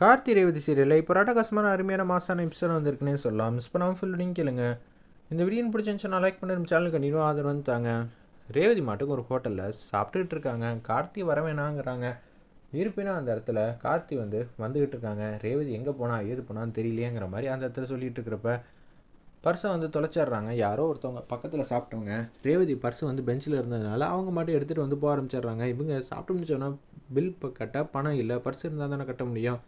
கார்த்தி ரேவதி சீரியலில் இப்போ ராட்டகாசமான அருமையான மாசான எபிசோட் வந்திருக்குன்னே சொல்லலாம். மிஸ் பண்ணாமல் ஃபுல் நீங்கள் கேளுங்க. இந்த வீடியோ பிடிச்சிருந்துச்சுன்னா லைக் பண்ணி நம்ம சேனல் கண்டிப்பாக ஆதரவு வந்துட்டாங்க. ரேவதி மாட்டுக்கு ஒரு ஹோட்டலில் சாப்பிட்டுட்டு இருக்காங்க. கார்த்தி வர வேணாங்கிறாங்க. இருப்பினும் அந்த இடத்துல கார்த்தி வந்து வந்துக்கிட்டு இருக்காங்க. ரேவதி எங்கே போனா ஏது போனான்னு தெரியலையேங்கிற மாதிரி அந்த இடத்துல சொல்லிகிட்டு இருக்கிறப்ப பர்ஸை வந்து தொலைச்சிட்றாங்க. யாரோ ஒருத்தவங்க பக்கத்தில் சாப்பிட்டவங்க. ரேவதி பர்ஸ் வந்து பெஞ்சில் இருந்ததுனால அவங்க மட்டும் எடுத்துகிட்டு வந்து போக ஆரம்பிச்சிடுறாங்க. இவங்க சாப்பிட்டு முடிச்சோன்னா பில் இப்போ கட்ட பணம் இல்லை. பர்ஸ் இருந்தால் தானே கட்ட முடியும்.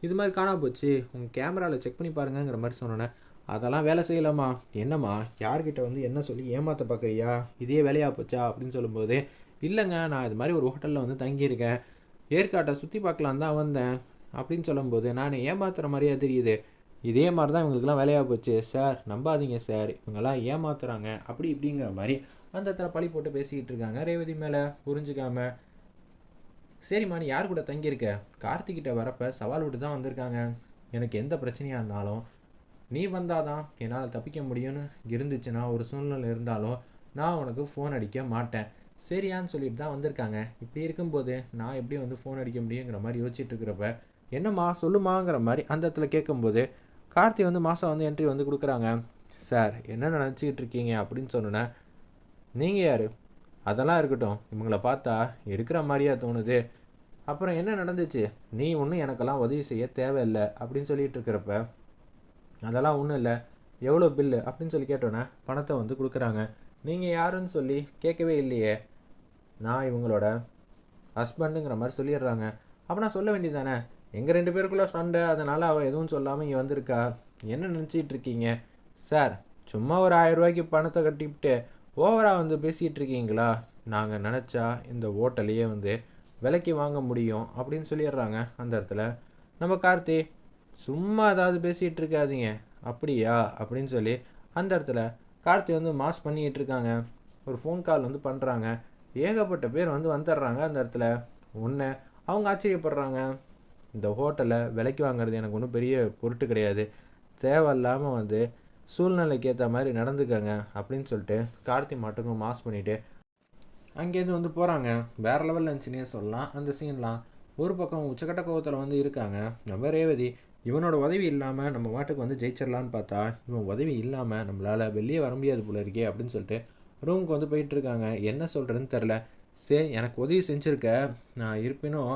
இது மாதிரி காணா போச்சு உங்கள் கேமராவில் செக் பண்ணி பாருங்கங்கிற மாதிரி சொன்னோன்னே அதெல்லாம் வேலை செய்யலாமா என்னம்மா? யார்கிட்ட வந்து என்ன சொல்லி ஏமாற்ற பார்க்குறியா இதே வேலையாக போச்சா? அப்படின்னு சொல்லும்போது இல்லைங்க நான் இது மாதிரி ஒரு ஹோட்டலில் வந்து தங்கியிருக்கேன். ஏற்காட்டை சுற்றி பார்க்கலாம் தான் வந்தேன். அப்படின்னு சொல்லும்போது நான் ஏமாத்துகிற மாதிரியா தெரியுது. இதே மாதிரி தான் இவங்களுக்குலாம் வேலையாக போச்சு. சார் நம்பாதீங்க சார். இவங்கெல்லாம் ஏமாத்துறாங்க. அப்படி இப்படிங்கிற மாதிரி அந்த இடத்துல பழி போட்டு பேசிக்கிட்டு இருக்காங்க. ரேவதி மேலே புரிஞ்சுக்காமல் சரிம்மா நீ யார் கூட தங்கியிருக்க? கார்த்திகிட்ட வரப்ப சவால் விட்டு தான் வந்திருக்காங்க. எனக்கு எந்த பிரச்சனையாக இருந்தாலும் நீ வந்தாதான் என்னால் தப்பிக்க முடியும்னு இருந்துச்சுன்னா ஒரு சூழ்நிலை இருந்தாலும் நான் உனக்கு ஃபோன் அடிக்க மாட்டேன். சரியான்னு சொல்லிட்டு தான் வந்திருக்காங்க. இப்படி இருக்கும்போது நான் எப்படி வந்து ஃபோன் அடிக்க முடியுங்கிற மாதிரி யோசிச்சுட்டு இருக்கிறப்ப என்னம்மா சொல்லுமாங்கிற மாதிரி அந்த இடத்துல கேட்கும்போது கார்த்தி வந்து மாதம் வந்து என்ட்ரி வந்து கொடுக்குறாங்க. சார் என்ன நினச்சிக்கிட்டு இருக்கீங்க? அப்படின்னு சொன்னேன் நீங்கள் யார்? அதெல்லாம் இருக்கட்டும். இவங்களை பார்த்தா எடுக்கிற மாதிரியா தோணுது. அப்புறம் என்ன நடந்துச்சு? நீ ஒன்றும் எனக்கெல்லாம் உதவி செய்ய தேவையில்லை அப்படின்னு சொல்லிட்டு இருக்கிறப்ப அதெல்லாம் ஒன்றும் இல்லை. எவ்வளோ பில்லு அப்படின்னு சொல்லி கேட்டோன்னே பணத்தை வந்து கொடுக்குறாங்க. நீங்கள் யாருன்னு சொல்லி கேட்கவே இல்லையே. நான் இவங்களோட ஹஸ்பண்டுங்கிற மாதிரி சொல்லிடுறாங்க. அப்போ நான் சொல்ல வேண்டியதானே எங்கள் ரெண்டு பேருக்குள்ளே சண்டை அதனால் அவள் எதுவும் சொல்லாமல் இங்கே வந்திருக்கா? என்ன நினச்சிட்டு இருக்கீங்க? சார் சும்மா ஒரு ஆயிரம் ரூபாய்க்கு பணத்தை கட்டிவிட்டு ஓவராக வந்து பேசிகிட்டு இருக்கீங்களா நாங்கள் நினச்சா இந்த ஹோட்டலையே வந்து விலைக்கு வாங்க முடியும் அப்படின்னு சொல்லிடுறாங்க அந்த இடத்துல. நம்ம கார்த்தி சும்மா ஏதாவது பேசிகிட்டு இருக்காதீங்க அப்படியா? அப்படின்னு சொல்லி அந்த இடத்துல கார்த்தி வந்து மாஸ் பண்ணிக்கிட்டு இருக்காங்க ஒரு ஃபோன் கால் வந்து பண்ணுறாங்க ஏகப்பட்ட பேர் வந்து வந்துடுறாங்க அந்த இடத்துல. ஒன்று அவங்க ஆச்சரியப்படுறாங்க. இந்த ஹோட்டலை விலைக்கு வாங்குறது எனக்கு ஒன்றும் பெரிய பொருட்டு கிடையாது. தேவையில்லாமல் வந்து சூழ்நிலைக்கு ஏற்ற மாதிரி நடந்துக்கங்க அப்படின்னு சொல்லிட்டு கார்த்தி மாட்டுக்கும் மாஸ் பண்ணிவிட்டு அங்கேருந்து வந்து போகிறாங்க வேறு லெவலில் இருந்துச்சுன்னே சொல்லலாம். அந்த சீன்லாம் ஒரு பக்கம் உச்சக்கட்ட கோவத்தில் வந்து இருக்காங்க. நம்ம ரேவதி இவனோட உதவி இல்லாமல் நம்ம மாட்டுக்கு வந்து ஜெயிச்சிடலான்னு பார்த்தா இவன் உதவி இல்லாமல் நம்மளால் வெளியே வர முடியாது போல இருக்கே அப்படின்னு சொல்லிட்டு ரூமுக்கு வந்து போயிட்டுருக்காங்க என்ன சொல்கிறதுன்னு தெரில சரி எனக்கு உதவி செஞ்சுருக்க. நான் இருப்பினும்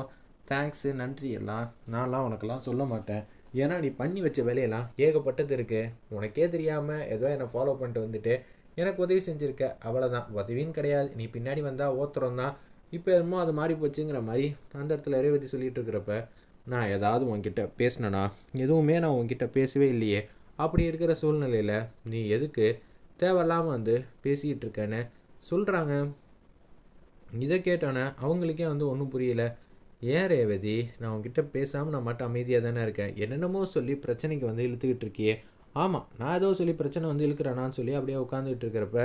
தேங்க்ஸு நன்றி எல்லாம் நான்லாம் உனக்கெல்லாம் சொல்ல மாட்டேன். ஏன்னா நீ பண்ணி வச்ச வேலையெல்லாம் ஏகப்பட்டது இருக்குது உனக்கே தெரியாமல் ஏதோ என்னை ஃபாலோ பண்ணிட்டு வந்துட்டு எனக்கு உதவி செஞ்சுருக்க. அவ்வளோதான் உதவின்னு கிடையாது. நீ பின்னாடி வந்தால் ஓத்துறோம் தான். இப்போ என்னமோ அது மாறி போச்சுங்கிற மாதிரி அந்த இடத்துல ரேவதி சொல்லிட்டு இருக்கிறப்ப நான் ஏதாவது உன்கிட்ட பேசினேனா? எதுவுமே நான் உன்கிட்ட பேசவே இல்லையே. அப்படி இருக்கிற சூழ்நிலையில் நீ எதுக்கு தேவையில்லாமல் வந்து பேசிக்கிட்டு இருக்கேன்னு சொல்கிறாங்க இதை கேட்டோன்னே அவங்களுக்கே வந்து ஒன்றும் புரியல. ஏன் ரேவதி? நான் உன்கிட்ட பேசாமல் நான் மட்டும் அமைதியாக தானே இருக்கேன். என்னென்னமோ சொல்லி பிரச்சனைக்கு வந்து இழுத்துக்கிட்டு இருக்கியே. ஆமாம் நான் ஏதோ சொல்லி பிரச்சனை வந்து இழுக்கிறேனான்னு சொல்லி அப்படியே உட்காந்துக்கிட்டு இருக்கிறப்ப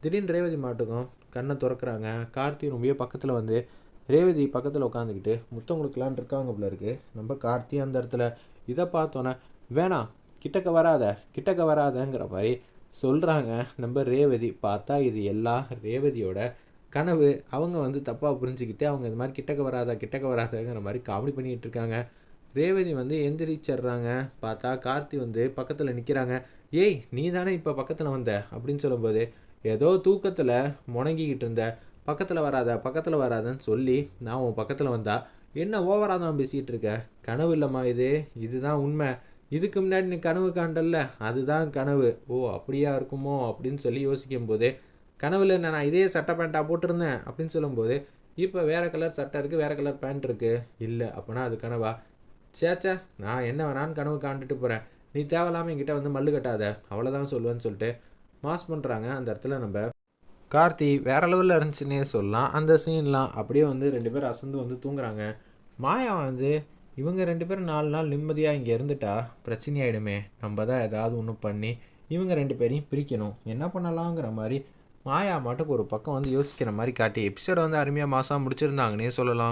திடீர்னு ரேவதி மாட்டுக்கும் கண்ணை திறக்கிறாங்க. கார்த்தி ரொம்ப பக்கத்தில் வந்து ரேவதி பக்கத்தில் உட்காந்துக்கிட்டு முத்தம் கொடுக்கலான் இருக்காங்க போல இருக்கு. நம்ம கார்த்தி அந்த இடத்துல. இதை பார்த்தோன்னே வேணாம் கிட்டக்க வராத கிட்டக்க வராதங்கிற மாதிரி சொல்கிறாங்க நம்ம ரேவதி. பார்த்தா இது எல்லாம் ரேவதியோட கனவு அவங்க வந்து தப்பாக புரிஞ்சுக்கிட்டு அவங்க இது மாதிரி கிட்டக்க வராதா கிட்டக்க வராதாங்கிற மாதிரி காமெடி பண்ணிகிட்டு இருக்காங்க. ரேவதி வந்து எந்திரிச்சிடுறாங்க. பார்த்தா கார்த்தி வந்து பக்கத்தில் நிற்கிறாங்க ஏய் நீ தானே இப்போ பக்கத்தில் வந்த? அப்படின்னு சொல்லும்போது ஏதோ தூக்கத்தில் முணங்கிக்கிட்டு இருந்த. பக்கத்தில் வராத பக்கத்தில் வராதன்னு சொல்லி நான் உன் பக்கத்தில் வந்தா என்ன ஓவராக தான் பேசிகிட்டு இருக்க? கனவு இல்லைம்மா இது. இதுதான் உண்மை. இதுக்கு முன்னாடி நீ கனவு காண்டல்ல. அதுதான் கனவு. ஓ அப்படியா இருக்குமோ? அப்படின்னு சொல்லி யோசிக்கும் போது கனவுல நான் இதே சட்டை பேண்ட்டாக போட்டிருந்தேன் அப்படின்னு சொல்லும்போது இப்போ வேறு கலர் சட்டை இருக்குது வேறு கலர் பேண்ட் இருக்குது இல்லை அப்போனா அது கனவா? சேச்சா நான் என்ன வேணான்னு கனவு காண்டுட்டு போகிறேன் நீ தேவையில்லாமல் என்கிட்ட வந்து மல்லு கட்டாத. அவ்வளோதான் சொல்லுவேன்னு சொல்லிட்டு மாஸ் பண்ணுறாங்க அந்த இடத்துல நம்ம கார்த்தி வேற லெவலில் இருந்துச்சுன்னே சொல்லலாம். அந்த சீன்லாம் அப்படியே வந்து ரெண்டு பேரும் அசந்து வந்து தூங்குறாங்க. மாயா வந்து இவங்க ரெண்டு பேரும் நாலு நாள் நிம்மதியாக இங்கே இருந்துட்டா? பிரச்சனையாயிடுமே நம்ம தான் ஏதாவது ஒன்று பண்ணி இவங்க ரெண்டு பேரையும் பிரிக்கணும். என்ன பண்ணலாங்கிற மாதிரி மாயா மட்டும் ஒரு பக்கம் வந்து யோசிக்கிற மாதிரி காட்டி எபிசோட வந்து அருமையாக மாதம் முடிச்சிருந்தாங்கன்னே சொல்லலாம்.